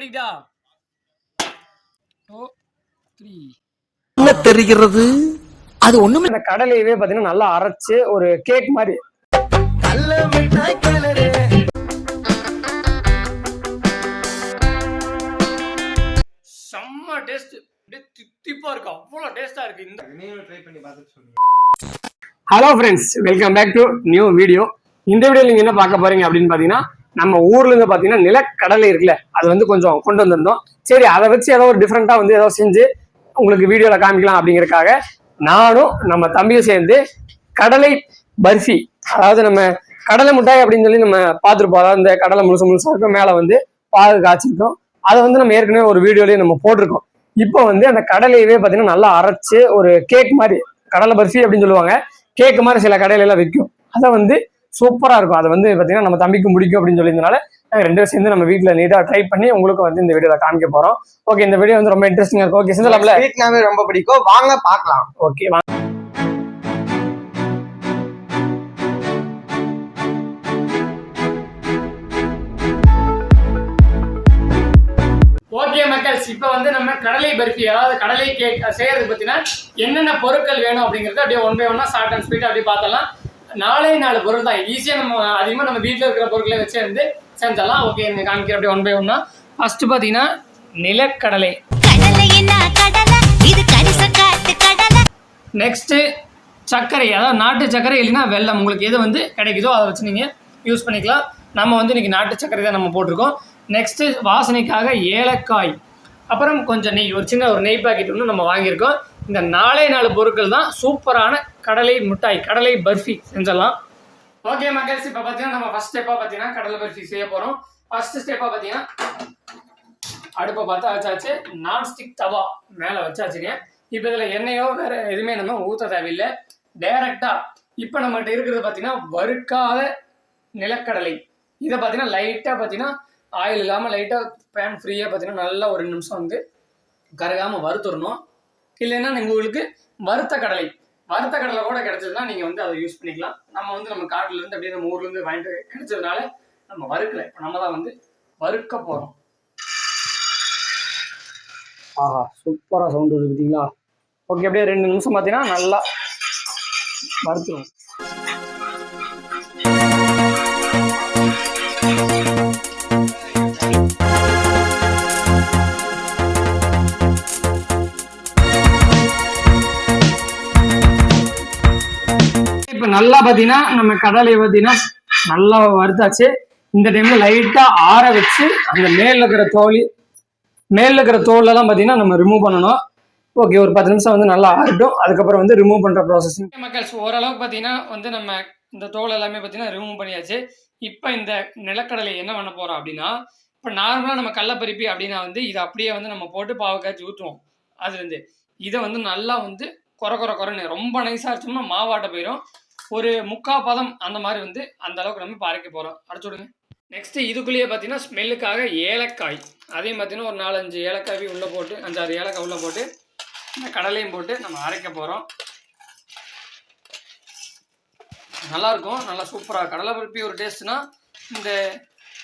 படிக்கடா two three என்ன தெரிகிறது? அது ஒண்ணுமே இந்த கடலையவே பாத்தீங்கன்னா நல்லா அரைச்சு ஒரு கேக் மாதிரி. செம்ம டேஸ்ட் அப்படியே தித்திப்பா இருக்கு. அவ்வளோ டேஸ்டா இருக்கு. இந்த hello friends welcome back to new video இந்த வீடியோ நீங்க என்ன பார்க்க போறீங்க அப்படின்னு பாத்தீங்கன்னா நம்ம ஊர்ல இருந்து பாத்தீங்கன்னா நிலக்கடலை இருக்குல்ல அது வந்து கொஞ்சம் கொண்டு வந்திருந்தோம். சரி அதை வச்சு ஏதோ ஒரு டிஃப்ரெண்டா வந்து ஏதோ செஞ்சு உங்களுக்கு வீடியோல காமிக்கலாம் அப்படிங்கறக்காக நானும் நம்ம தம்பியும் சேர்ந்து கடலை பர்ஃபி அதாவது நம்ம கடலை மிட்டாய் அப்படின்னு சொல்லி நம்ம பார்த்துருப்போம். அதாவது இந்த கடலை முழுசு முழுசா இருக்கும் மேலே வந்து பாகு காய்ச்சிருக்கோம். அதை வந்து நம்ம ஏற்கனவே ஒரு வீடியோலயே நம்ம போட்டிருக்கோம். இப்போ வந்து அந்த கடலையவே பார்த்தீங்கன்னா நல்லா அரைச்சு ஒரு கேக் மாதிரி கடலை பர்ஃபி அப்படின்னு சொல்லுவாங்க. கேக் மாதிரி சில கடையில எல்லாம் விற்கும் அதை வந்து சூப்பரா இருக்கும். அது வந்து பாத்தீங்கன்னா நம்ம தம்பிக்கு முடிக்கும் அப்படின்னு சொல்லியிருந்தனால நாங்க ரெண்டு பேரும் சேர்ந்து நம்ம வீட்ல நீட்டா ட்ரை பண்ணி உங்களுக்கு வந்து இந்த வீடியோல காமிக்க போறோம். ஓகே இந்த வீடியோ வந்து ரொம்ப இன்ட்ரெஸ்டிங்கா இருக்கும். ஓகே செஞ்சலாம்ல ஸ்வீட்னாவே ரொம்ப பிடிக்கும். வாங்க பார்க்கலாம். ஓகே ஓகே மக்கள்ஸ் இப்போ வந்து நம்ம கடலை பர்ஃபி அதாவது கடலை கேக் செய்யறது பத்தினா என்னென்ன பொருட்கள் வேணும் அப்படிங்கறத அப்படியே ஒன் பை ஒன்னா ஷார்ட் அண்ட் ஸ்பீட் அப்படியே பார்த்தலாம் நாலே நாலு பொருள் தான். ஈஸியாக நம்ம அதிகமாக நம்ம வீட்டில் இருக்கிற பொருட்களை வச்சு வந்து செஞ்சிடலாம் ஓகே எனக்கு காமிக்கிற அப்படியே ஒன் பை ஒன்னா ஃபர்ஸ்ட் பார்த்தீங்கன்னா நிலக்கடலை. நெக்ஸ்ட்டு சர்க்கரை. அதாவது நாட்டு சர்க்கரை இல்லைன்னா வெல்லம். உங்களுக்கு எது வந்து கிடைக்குதோ அதை வச்சு நீங்கள் யூஸ் பண்ணிக்கலாம். நம்ம வந்து இன்றைக்கி நாட்டு சர்க்கரை தான் நம்ம போட்டிருக்கோம். நெக்ஸ்ட்டு வாசனைக்காக ஏலக்காய். அப்புறம் கொஞ்சம் நெய். ஒரு சின்ன ஒரு நெய் பாக்கெட் ஒன்று நம்ம வாங்கியிருக்கோம். இந்த நாலே நாலு பொருட்கள் தான் சூப்பரான கடலை மிட்டாய் கடலை பர்ஃபி செஞ்சிடலாம். ஓகே மக்கள்ஸ் இப்போ பார்த்தீங்கன்னா நம்ம ஃபஸ்ட் ஸ்டெப்பாக பார்த்தீங்கன்னா கடலை பர்ஃபி செய்ய போகிறோம் ஃபர்ஸ்ட் ஸ்டெப்பாக பார்த்தீங்கன்னா அடுப்பை பார்த்தா வச்சாச்சு நான்ஸ்டிக் தவா மேலே வச்சாச்சுங்க. இப்போ இதில் எண்ணெயோ வேறு எதுவுமே நம்ம ஊற்ற தேவையில்லை. டைரெக்டாக இப்போ நம்மகிட்ட இருக்கிறது பார்த்தீங்கன்னா வறுக்காத நிலக்கடலை. இதை பார்த்தீங்கன்னா லைட்டாக பார்த்தீங்கன்னா ஆயில் இல்லாமல் லைட்டாக பேன் ஃப்ரீயாக பார்த்தீங்கன்னா நல்லா ஒரு நிமிஷம் வந்து கருகாமல் வறுத்துடணும். இல்லைன்னா நீங்கள் உங்களுக்கு வறுத்த கடலை வறுத்த கடலை கூட கிடைச்சதுன்னா நீங்கள் வந்து அதை யூஸ் பண்ணிக்கலாம். நம்ம வந்து நம்ம காட்டிலேருந்து அப்படியே நம்ம ஊர்லேருந்து வாங்கிட்டு கிடைச்சதுனால நம்ம வறுக்கலை. இப்போ நம்ம தான் வந்து வறுக்க போகிறோம் ஆஹா சூப்பரா சவுண்ட் வருது பார்த்தீங்களா ஓகே அப்படியே ரெண்டு நிமிஷம் பார்த்தீங்கன்னா நல்லா வறுத்துருவோம். இப்போ நல்லா பார்த்தீங்கன்னா நம்ம கடலை பார்த்தீங்கன்னா நல்லா வறுத்தாச்சு. இந்த டைம்ல லைட்டா ஆற வச்சு அந்த மேல இருக்கிற தோல் மேல இருக்கிற தோல் எல்லாம் பார்த்தீங்கன்னா நம்ம ரிமூவ் பண்ணணும். ஓகே ஒரு பத்து நிமிஷம் வந்து நல்லா ஆகட்டும் அதுக்கப்புறம் வந்து ரிமூவ் பண்ற ப்ராசஸிங் மக்கள்ஸ் ஓரளவுக்கு பார்த்தீங்கன்னா வந்து நம்ம இந்த தோல் எல்லாமே பார்த்தீங்கன்னா ரிமூவ் பண்ணியாச்சு. இப்போ இந்த நிலக்கடலை என்ன பண்ண போறோம் அப்படின்னா இப்போ நார்மலாக நம்ம கடலப்பருப்பி அப்படின்னா வந்து இதை அப்படியே வந்து நம்ம போட்டு பாவக்காய்ச்சி ஊற்றுவோம் அதுலேருந்து இதை வந்து நல்லா வந்து குறை குறை குறைன்னு ரொம்ப நைஸாக இருந்தோம்னா மாவாட்ட போயிடும் ஒரு முக்கா பதம் அந்த மாதிரி வந்து அந்த அளவுக்கு நம்ம இப்போ அரைக்க போகிறோம் அடைச்சுடுங்க விடுங்க நெக்ஸ்ட்டு இதுக்குள்ளேயே பார்த்தீங்கன்னா ஸ்மெல்லுக்காக ஏலக்காய். அதையும் பார்த்தீங்கன்னா ஒரு நாலஞ்சு ஏலக்காய் உள்ளே போட்டு அஞ்சாறு ஏலக்காய் உள்ளே போட்டு இந்த கடலையும் போட்டு நம்ம அரைக்க போகிறோம் நல்லாயிருக்கும். நல்லா சூப்பராக கடலை பருப்பி ஒரு டேஸ்ட்னா இந்த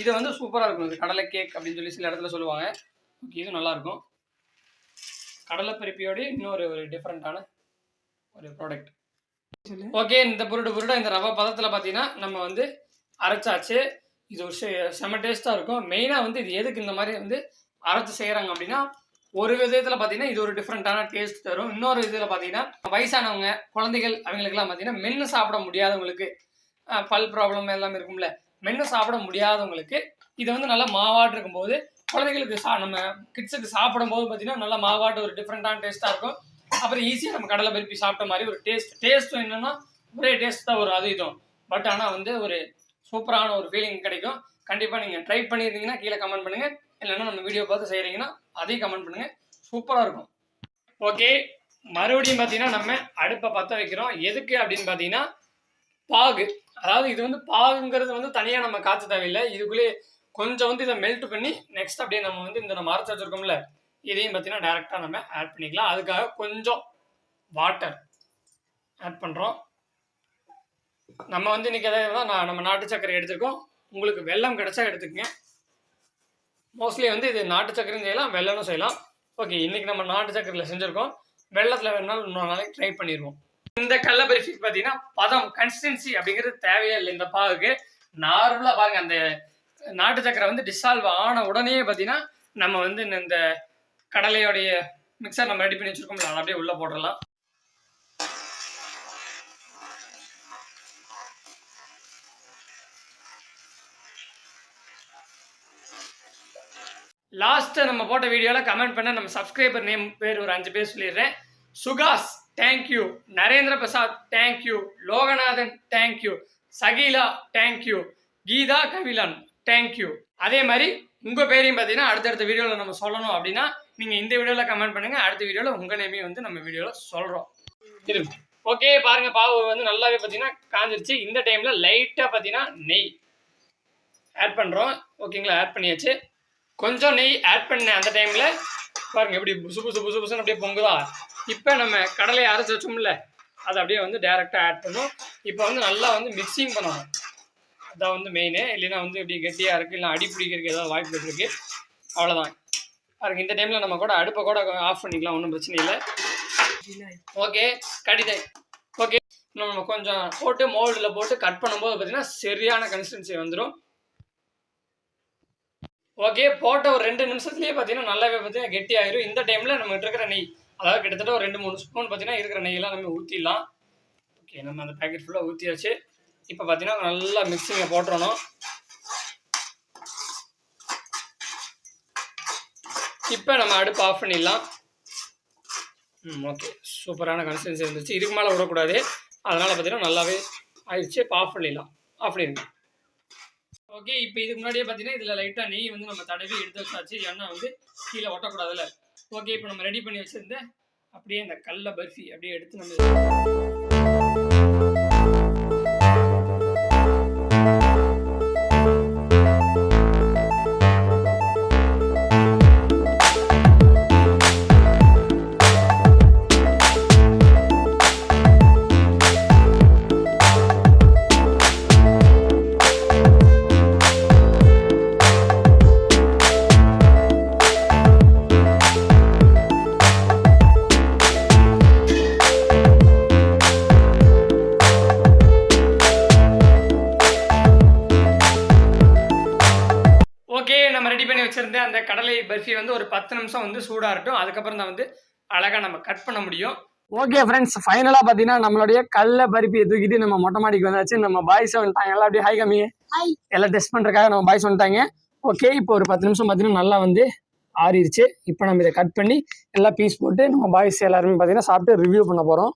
இது வந்து சூப்பராக இருக்கும். இது கடலை கேக் அப்படின்னு சொல்லி சில இடத்துல சொல்லுவாங்க. ஓகே இது நல்லாயிருக்கும். கடலை பருப்பியோடய இன்னொரு ஒரு டிஃப்ரெண்ட்டான ஒரு ப்ராடக்ட் ஓகே இந்த புருடு புருடா இந்த ரவை பதத்தில் பார்த்தீங்கன்னா நம்ம வந்து அரைச்சாச்சு. இது ஒரு செ- செம டேஸ்ட்டாக இருக்கும். மெயினாக வந்து இது எதுக்கு இந்த மாதிரி வந்து அரைச்சு செய்கிறாங்க அப்படின்னா ஒரு விதத்தில் பார்த்தீங்கன்னா இது ஒரு டிஃப்ரெண்ட்டான டேஸ்ட் தரும். இன்னொரு இதில் பார்த்தீங்கன்னா வயசானவங்க குழந்தைகள் அவங்களுக்கெல்லாம் பார்த்தீங்கன்னா மென்று சாப்பிட முடியாதவங்களுக்கு பல் ப்ராப்ளம் எல்லாம் இருக்கும்ல மென்று சாப்பிட முடியாதவங்களுக்கு இது வந்து நல்லா மாவாட்டு இருக்கும்போது குழந்தைகளுக்கு சா நம்ம கிட்ஸுக்கு சாப்பிடும்போது பார்த்தீங்கன்னா நல்லா மாவாட்டு ஒரு டிஃப்ரெண்ட்டான டேஸ்ட்டாக இருக்கும். அப்புறம் ஈஸியாக நம்ம கடலை பருப்பி சாப்பிட்ட மாதிரி ஒரு டேஸ்ட் டேஸ்ட்டும் என்னென்னா ஒரே டேஸ்ட் தான் வரும் அது இதுவும். பட் ஆனால் வந்து ஒரு சூப்பரான ஒரு ஃபீலிங் கிடைக்கும். கண்டிப்பாக நீங்கள் ட்ரை பண்ணியிருந்தீங்கன்னா கீழே கமெண்ட் பண்ணுங்கள் இல்லைன்னா நம்ம வீடியோ பார்த்து செய்கிறீங்கன்னா அதையும் கமெண்ட் பண்ணுங்கள் சூப்பராக இருக்கும். ஓகே மறுபடியும் பார்த்தீங்கன்னா நம்ம அடுப்பை பற்ற வைக்கிறோம். எதுக்கு அப்படின்னு பார்த்தீங்கன்னா பாகு. அதாவது இது வந்து பாகுங்கிறது வந்து தனியாக நம்ம காய்ச்ச தேவையில்லை. இதுக்குள்ளேயே கொஞ்சம் வந்து இதை மெல்ட் பண்ணி நெக்ஸ்ட் அப்படியே நம்ம வந்து இந்த நம்ம அரைச்சி வச்சுருக்கோம்ல இதையும் பார்த்தீங்கன்னா டேரெக்டாக நம்ம ஆட் பண்ணிக்கலாம். அதுக்காக கொஞ்சம் வாட்டர் ஆட் பண்ணுறோம் நம்ம வந்து இன்றைக்கி எதாவது நான் நம்ம நாட்டு சர்க்கரை எடுத்துருக்கோம். உங்களுக்கு வெள்ளம் கிடச்சா எடுத்துக்கங்க. மோஸ்ட்லி வந்து இது நாட்டு சக்கரையும் செய்யலாம் வெள்ளமும் செய்யலாம். ஓகே இன்றைக்கி நம்ம நாட்டு சக்கரையில் செஞ்சுருக்கோம். வெள்ளத்தில் வேணுனாலும் இன்னொரு நாளைக்கு ட்ரை பண்ணிடுவோம் இந்த கடல பர்ஃபிக்கு பார்த்தீங்கன்னா பதம் கன்சிஸ்டன்சி அப்படிங்கிறது தேவையே இல்லை இந்த பாகுக்கு. நார்மலாக பாருங்கள் அந்த நாட்டு சக்கரை வந்து டிசால்வ் ஆன உடனே பார்த்தீங்கன்னா நம்ம வந்து இந்த கடலையோடைய மிக்சர் நம்ம ரெடி பண்ணி வச்சுருக்கோம் அதை அப்படியே உள்ளே போட்டுடலாம். லாஸ்ட்டு நம்ம போட்ட வீடியோவில் கமெண்ட் பண்ண நம்ம சப்ஸ்கிரைபர் நேம் பேர் ஒரு அஞ்சு பேர் சொல்லிடுறேன். Sukash thank you Narendra Prasad thank you Loganathan thank you Shakila thank you Geetha Kavilan. Thank you அதே மாதிரி உங்கள் பேரையும் பார்த்தீங்கன்னா அடுத்தடுத்த வீடியோவில் நம்ம சொல்லணும் அப்படின்னா நீங்கள் இந்த வீடியோவில் கமெண்ட் பண்ணுங்கள் அடுத்த வீடியோவில் உங்கள் நேமையும் வந்து நம்ம வீடியோவில் சொல்கிறோம் ஓகே பாருங்க. பாவு வந்து நல்லாவே பார்த்தீங்கன்னா காஞ்சிருச்சு. இந்த டைமில் லைட்டாக பார்த்தீங்கன்னா நெய் ஆட் பண்ணுறோம் ஓகேங்களா ஆட் பண்ணியாச்சு. கொஞ்சம் நெய் ஆட் பண்ணேன் அந்த டைமில் பாருங்க எப்படி புசு புசு புசு புசுன்னு அப்படியே பொங்குதா? இப்போ நம்ம கடலையை அரைச்சி வச்சோம்ல அதை அப்படியே வந்து டேரெக்டாக ஆட் பண்ணும். இப்போ வந்து நல்லா வந்து மிக்சிங் பண்ணணும். அதான் வந்து மெயினு இல்லைன்னா வந்து இப்படி கெட்டியாக இருக்குது இல்லை அடி பிடிக்கிறதுக்கு ஏதாவது வாய்ப்பு இருக்குது அவ்வளோதான் பாருங்க இந்த டைமில் நம்ம கூட அடுப்பை கூட ஆஃப் பண்ணிக்கலாம் ஒன்றும் பிரச்சனை இல்லை. ஓகே கடிதை ஓகே நம்ம கொஞ்சம் போட்டு மோல்டில் போட்டு கட் பண்ணும்போது பார்த்தீங்கன்னா சரியான கன்சிஸ்டன்சி வந்துடும் ஓகே போட்ட ஒரு ரெண்டு நிமிஷத்துலேயே பார்த்தீங்கன்னா நல்லாவே பார்த்தீங்கன்னா கெட்டி ஆயிரும் இந்த டைமில் நம்ம இருக்கிற நெய் அதாவது கிட்டத்தட்ட ஒரு ரெண்டு மூணு ஸ்பூன் பார்த்தீங்கன்னா இருக்கிற நெய்யெல்லாம் நம்ம ஊற்றிடலாம் ஓகே நம்ம அந்த பேக்கெட் ஃபுல்லாக ஊற்றியாச்சு இப்போ பார்த்தீங்கன்னா நல்லா மிக்சிங்கில் போட்டுறணும். இப்போ நம்ம அடுப்பு ஆஃப் பண்ணிடலாம். ம் ஓகே சூப்பரான கன்சிஸ்டன்சி இருந்துச்சு இதுக்கு மேலே விடக்கூடாது. அதனால் பார்த்தீங்கன்னா நல்லாவே ஆயிடுச்சு. இப்போ ஆஃப் பண்ணிடலாம். ஆஃப் பண்ணிடுங்க. ஓகே இப்போ இதுக்கு முன்னாடியே பார்த்தீங்கன்னா இதில் லைட்டாக நெய் வந்து நம்ம தடவி எடுத்து வச்சாச்சு. எண்ணெய் வந்து கீழே ஒட்டக்கூடாதுல்ல. ஓகே இப்போ நம்ம ரெடி பண்ணி வச்சுருந்தேன் அப்படியே இந்த கல்லை பர்ஃபி அப்படியே எடுத்து நம்ம கடலை பர்ஃபி வந்து ஒரு பத்து நிமிஷம் வந்து சூடாக இருக்கட்டும் அதுக்கப்புறம் தான் வந்து அழகாக நம்ம கட் பண்ண முடியும். ஓகே ஃப்ரெண்ட்ஸ் ஃபைனலாக பார்த்தீங்கன்னா நம்மளுடைய கடல பருப்பியை தூக்கிட்டு நம்ம மொட்டை மாடிக்கு வந்தாச்சு. நம்ம பாய்ஸ் வந்துட்டாங்க எல்லாம் அப்படியே ஹாய் கம்மி எல்லாம் டெஸ்ட் பண்ணுறதுக்காக நம்ம பாய்ஸ் வந்துட்டாங்க. ஓகே இப்போ ஒரு பத்து நிமிஷம் பார்த்தீங்கன்னா நல்லா வந்து ஆறிடுச்சு. இப்போ நம்ம இதை கட் பண்ணி எல்லாம் பீஸ் போட்டு நம்ம பாய்ஸ் எல்லாருமே பார்த்தீங்கன்னா சாப்பிட்டு ரிவ்யூ பண்ண போகிறோம்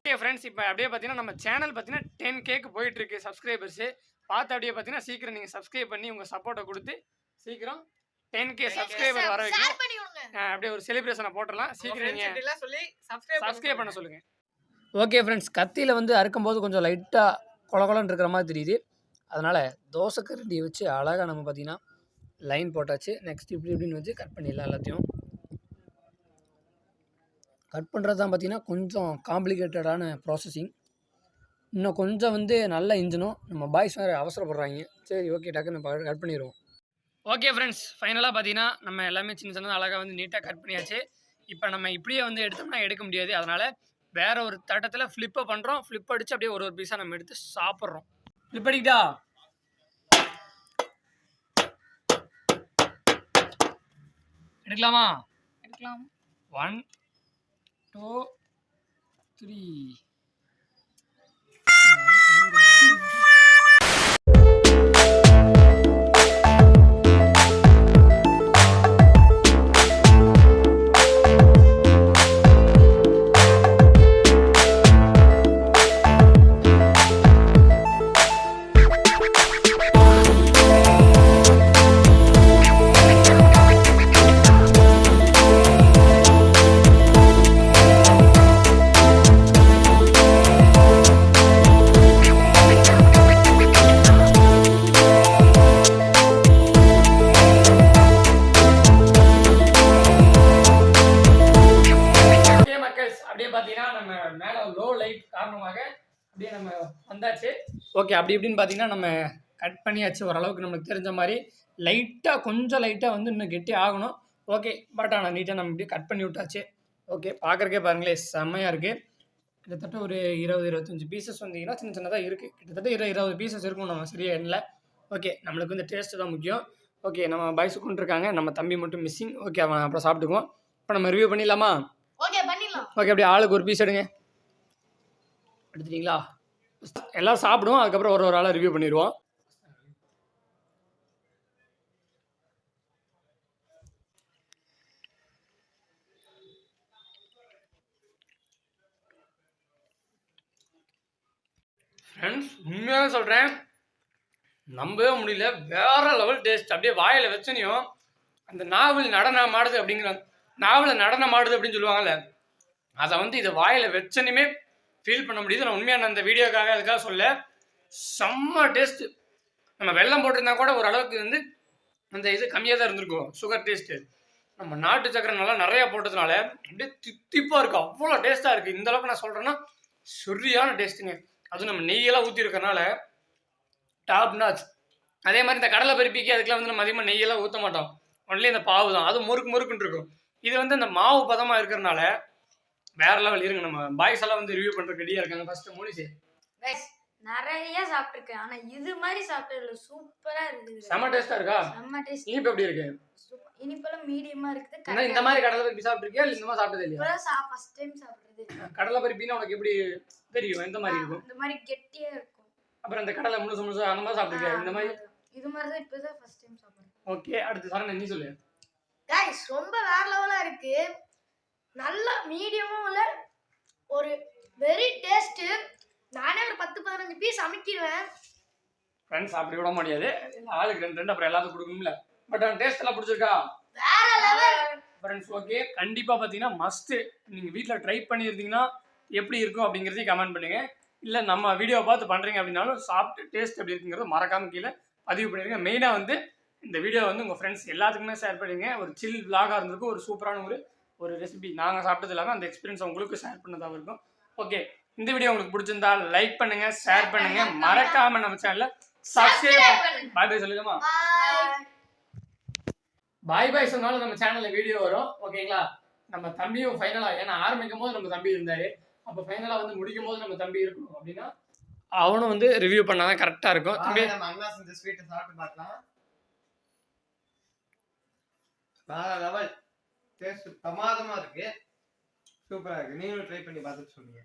ஓகே ஃப்ரெண்ட்ஸ் இப்போ அப்படியே பார்த்தீங்கன்னா நம்ம சேனல் பார்த்தீங்கன்னா டென் கேக்கு போயிட்டு இருக்கு சப்ஸ்கிரைபர்ஸு பார்த்து அப்படியே பார்த்தீங்கன்னா சீக்கிரம் நீங்கள் சப்ஸ்கிரைப் பண்ணி உங்கள் சப்போர்ட்டை கொடுத்து சீக்கிரம் டென் கே சப்ஸ்கிரைபர் வர வைக்கணும். அப்படியே ஒரு செலிப்ரேஷனை போட்டுடலாம். சீக்கிரம் நீங்கள் சொல்லி சப்ஸ்கிரைப் பண்ண சொல்லுங்கள் ஓகே ஃப்ரெண்ட்ஸ் கத்தியில் வந்து அறுக்கும்போது கொஞ்சம் லைட்டாக கொலகொலன்னு இருக்கிற மாதிரி தெரியுது. அதனால் தோசை கரண்டியை வச்சு அழகாக நம்ம பார்த்தீங்கன்னா லைன் போட்டாச்சு. நெக்ஸ்ட் இப்படி இப்படின்னு வச்சு கட் பண்ணிடலாம் எல்லாத்தையும். கட் பண்ணுறது தான் பார்த்தீங்கன்னா கொஞ்சம் காம்ப்ளிகேட்டடான ப்ராசஸிங் இன்னும் கொஞ்சம் வந்து நல்லா இன்ஜினும் நம்ம பாய்ஸ் வேறு அவசரப்படுறாங்க. சரி ஓகே டக்குன்னு கட் பண்ணிடுவோம். ஓகே ஃப்ரெண்ட்ஸ் ஃபைனலாக பார்த்தீங்கன்னா நம்ம எல்லாமே சின்ன சின்னதாக அழகாக வந்து நீட்டாக கட் பண்ணியாச்சு. இப்போ நம்ம இப்படியே வந்து எடுத்தோம்னா எடுக்க முடியாது. அதனால் வேற ஒரு தட்டத்தில் ஃப்ளிப்பை பண்ணுறோம் ஃப்ளிப் அடித்து அப்படியே ஒரு ஒரு பீஸாக நம்ம எடுத்து சாப்பிட்றோம். ஃப்ளிப் அடிக்கிட்டா எடுக்கலாமா? எடுக்கலாம். ஒன் டூ த்ரீ லைட் காரணமாக அப்படியே நம்ம வந்தாச்சு. ஓகே அப்படி இப்படின்னு பார்த்தீங்கன்னா நம்ம கட் பண்ணியாச்சு ஓரளவுக்கு நம்மளுக்கு தெரிஞ்ச மாதிரி. லைட்டாக கொஞ்சம் லைட்டாக வந்து இன்னும் கெட்டி ஆகணும். ஓகே பட் ஆனால் நீட்டாக நம்ம இப்படியே கட் பண்ணி விட்டாச்சு. ஓகே பார்க்குறக்கே பாருங்களேன் செம்மையாக இருக்குது கிட்டத்தட்ட ஒரு இருபது இருபத்தஞ்சி பீசஸ் வந்தீங்கன்னா சின்ன சின்னதாக இருக்குது கிட்டத்தட்ட இரு இருபது பீசஸ் இருக்கும் நம்ம சரியா எண்ணல. ஓகே நம்மளுக்கு வந்து டேஸ்ட்டு தான் முக்கியம். ஓகே நம்ம பாய்ஸ் கொண்டிருக்காங்க. நம்ம தம்பி மட்டும் மிஸ்ஸிங் ஓகே அவன் அப்புறம் சாப்பிட்டுக்குவோம் இப்போ நம்ம ரிவ்யூ பண்ணிடலாமா? ஓகே பண்ணிடலாம். ஓகே அப்படியே ஆளுக்கு ஒரு பீஸ் எடுங்க. எடுத்துட்டீங்களா? எல்லாம் சாப்பிடுவோம். அதுக்கப்புறம் ஒரு ஒரு ஆளாக ரிவ்யூ பண்ணிடுவோம். ஃப்ரெண்ட்ஸ் உண்மையாக சொல்கிறேன் நம்பவே முடியல. வேற லெவல் டேஸ்ட் அப்படியே வாயில் வச்சனையும். அந்த நாவல் நடனம் ஆடுது அப்படிங்கிற நாவலை நடனம் ஆடுது அப்படின்னு சொல்லுவாங்கல்ல. அதை வந்து இதை வாயில் வச்சனையுமே ஃபீல் பண்ண முடியுது. நான் உண்மையான அந்த வீடியோக்காக அதுக்காக சொல்ல செம்ம டேஸ்ட்டு நம்ம வெள்ளம் போட்டிருந்தா கூட ஓரளவுக்கு வந்து அந்த இது கம்மியாக தான் இருந்திருக்கும். சுகர் டேஸ்ட்டு நம்ம நாட்டு சக்கரை நல்லா நிறையா போட்டதுனால அப்படியே தித்திப்பாக இருக்குது அவ்வளோ டேஸ்ட்டாக இருக்குது இந்த அளவுக்கு நான் சொல்கிறேன்னா சரியான டேஸ்ட்டுங்க அதுவும் நம்ம நெய்யெல்லாம் ஊற்றிருக்கனால டாப் நாச் அதே மாதிரி இந்த கடலை பருப்பிக்கு அதுக்கெல்லாம் வந்து நம்ம அதிகமாக நெய்யெல்லாம் ஊற்ற மாட்டோம். ஒன்லி இந்த பாவு தான் அது முறுக்கு முறுக்குன்னு இருக்கும். இது வந்து அந்த மாவு பதமாக இருக்கிறனால வேற லெவல் இருங்க நம்ம பாய்ஸ் எல்லாம் வந்து ரிவ்யூ பண்ணுறதுக்கு ரெடியாக இருக்காங்க. ஃபர்ஸ்ட் மோனிஷே. கைஸ் நிறைய சாப்பிட்டுருக்கேன். ஆனா இது மாதிரி சாப்பிட்டதுல சூப்பரா இருக்குது செம்ம டேஸ்ட்டாக இருக்கா? செம்ம டேஸ்ட் இனிப்பு எப்படி இருக்கு? இனிப்பெல்லாம் மீடியமா இருக்குது. ஏன்னா இந்த மாதிரி கடலை பருப்பி சாப்பிட்ருக்கியா இல்லை இந்த மாதிரி சாப்பிட்டது இல்லையா? இப்பதான் சா ஃபர்ஸ்ட் டைம் சாப்பிடுறது கடலை பருப்பின்னா உனக்கு எப்படி தெரியும்? எந்த மாதிரி இருக்கும்? இந்த மாதிரி கெட்டியா இருக்கும். அப்புறம் இந்த கடலை முழுசு முழுசு அந்த மாதிரி சாப்பிட்ருக்கியா இந்த மாதிரி? இது மாதிரி தான் இப்பதான் ஃபர்ஸ்ட் டைம் சாப்பிடுறேன் ஓகே அடுத்து சரண் நீ சொல்லு. கைஸ் ரொம்ப வேற லெவலா இருக்கு. நல்ல மீடியமும் இல்ல ஒரு வெரி டேஸ்ட் நானே ஒரு பத்து பதினஞ்சு பீஸ் அமைக்கிடுவேன். ஃப்ரெண்ட்ஸ் அப்படி விட முடியாது. ஆளுக்கு ரெண்டு ரெண்டு அப்புறம் எல்லாத்துக்கும் கொடுக்கணும்ல. பட் அந்த டேஸ்ட் எல்லாம் பிடிச்சிருக்கா? வேற லெவல் ஃப்ரெண்ட்ஸ் ஓகே கண்டிப்பாக பார்த்தீங்கன்னா மஸ்ட்டு நீங்கள் வீட்டில் ட்ரை பண்ணியிருந்தீங்கன்னா எப்படி இருக்கும் அப்படிங்கிறதையும் கமெண்ட் பண்ணுங்கள் இல்லை நம்ம வீடியோ பார்த்து பண்ணுறீங்க அப்படின்னாலும் சாப்பிட்டு டேஸ்ட் எப்படி இருக்குங்கிறத மறக்காம கீழே பதிவு பண்ணிடுங்க. மெயினாக வந்து இந்த வீடியோ வந்து உங்கள் ஃப்ரெண்ட்ஸ் எல்லாத்துக்குமே ஷேர் பண்ணிடுங்க. ஒரு சில் விலாகாக இருந்திருக்கும். ஒரு சூப்பரான ஒரு ஒரு ரெசிபி நாங்கள் சாப்பிட்டது இல்லாமல் அந்த எக்ஸ்பீரியன்ஸ் உங்களுக்கு ஷேர் பண்ணதாக இருக்கும். ஓகே இந்த வீடியோ உங்களுக்கு பிடிச்சிருந்தா லைக் பண்ணுங்க ஷேர் பண்ணுங்க. மறக்காம நம்ம சேனலை சப்ஸ்கிரைப் பாய் பாய் சொல்லுங்கம்மா பாய் பாய் சொன்னாலும் நம்ம சேனல்ல வீடியோ வரும். ஓகேங்களா நம்ம தம்பியும் ஃபைனலா ஏன்னா ஆரம்பிக்கும் போது நம்ம தம்பி இருந்தாரு. அப்போ ஃபைனலா வந்து முடிக்கும் போது நம்ம தம்பி இருக்கணும் அப்படின்னா அவனும் வந்து ரிவ்யூ பண்ணாதான் கரெக்டா இருக்கும். தம்பி நம்ம அண்ணா செஞ்ச ஸ்வீட்டை சாப்பிட்டு பார்க்கலாம். வேற லெவல். டேஸ்ட் பிரமாதமா இருக்கு. சூப்பரா இருக்கு. நீங்களும் ட்ரை பண்ணி பார்த்துட்டு சொல்லுங்க